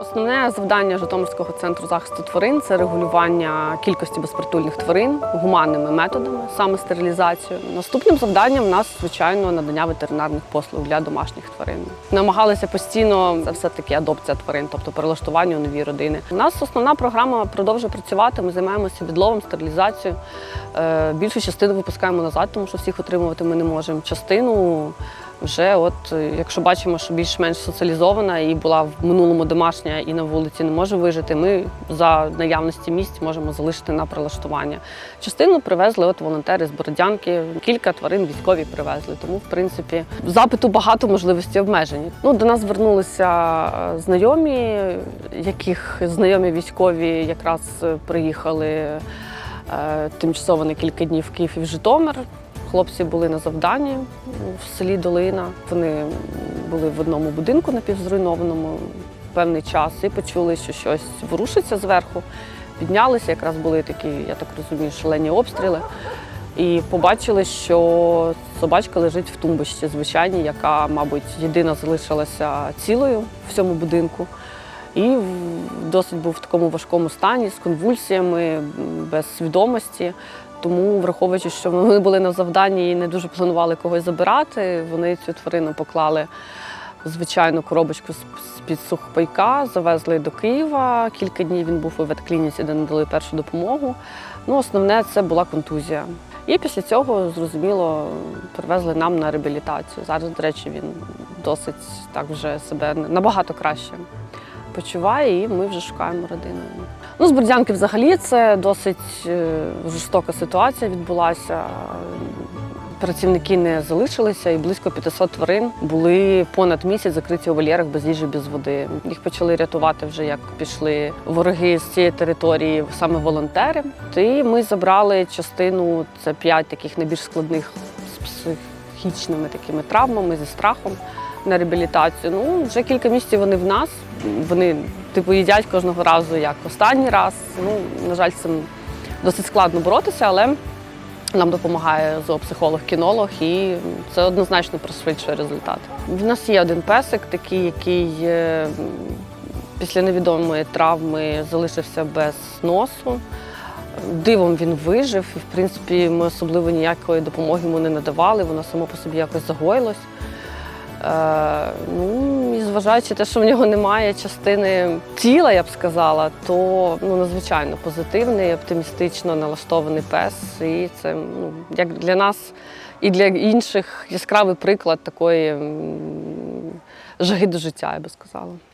Основне завдання Житомирського центру захисту тварин це регулювання кількості безпритульних тварин гуманними методами, саме стерилізацію. Наступним завданням в нас, звичайно, надання ветеринарних послуг для домашніх тварин. Намагалися постійно це все таки адопція тварин, тобто перелаштування у нові родини. У нас основна програма продовжує працювати. Ми займаємося відловом, стерилізацією. Е, Більшу частину випускаємо назад, тому що всіх отримувати ми не можемо. Частину вже, от е, якщо бачимо, що більш-менш соціалізована і була в минулому домашня і на вулиці не може вижити, ми за наявності місць можемо залишити на прилаштування. Частину привезли от волонтери з Бородянки. Кілька тварин військові привезли. Тому, в принципі, запиту багато можливості обмежені. Ну, до нас звернулися е, знайомі, яких знайомі військові якраз е, приїхали тимчасово на кілька днів в Київ і в Житомир. Хлопці були на завданні в селі Долина. Вони були в одному будинку напівзруйнованому певний час і почули, що щось ворушиться зверху. Піднялися, якраз були такі, я так розумію, шалені обстріли. І побачили, що собачка лежить в тумбочці звичайній, яка, мабуть, єдина залишилася цілою в цьому будинку. І досить був в такому важкому стані з конвульсіями, без свідомості. Тому, враховуючи, що вони були на завданні і не дуже планували когось забирати, вони цю тварину поклали в звичайну коробочку з-під сухпайка, завезли до Києва. Кілька днів він був у ветклініці, де надали першу допомогу. Ну, основне це була контузія. І після цього, зрозуміло, привезли нам на реабілітацію. Зараз, до речі, він досить так вже себе набагато краще почуває, і ми вже шукаємо родину. Ну, з Бордянки взагалі це досить е, жорстока ситуація відбулася. Працівники не залишилися, і близько 500 тварин були понад місяць закриті у вольєрах без їжі, без води. Їх почали рятувати вже як пішли вороги з цієї території, саме волонтери. І ми забрали частину, це п'ять таких найбільш складних з психічними такими травмами зі страхом на реабілітацію. Ну, вже кілька місяців вони в нас. Вони типу їдять кожного разу як останній раз. Ну, на жаль, цим досить складно боротися, але нам допомагає зоопсихолог-кінолог, і це однозначно пришвидшує результат. В нас є один песик, такий, який е, після невідомої травми залишився без носу. Дивом він вижив, і в принципі ми особливо ніякої допомоги йому не надавали, воно само по собі якось загоїлось. Е, ну і зважаючи те, що в нього немає частини тіла, я б сказала, то ну надзвичайно позитивний, оптимістично налаштований пес. І це ну, як для нас і для інших яскравий приклад такої жаги до життя, я би сказала.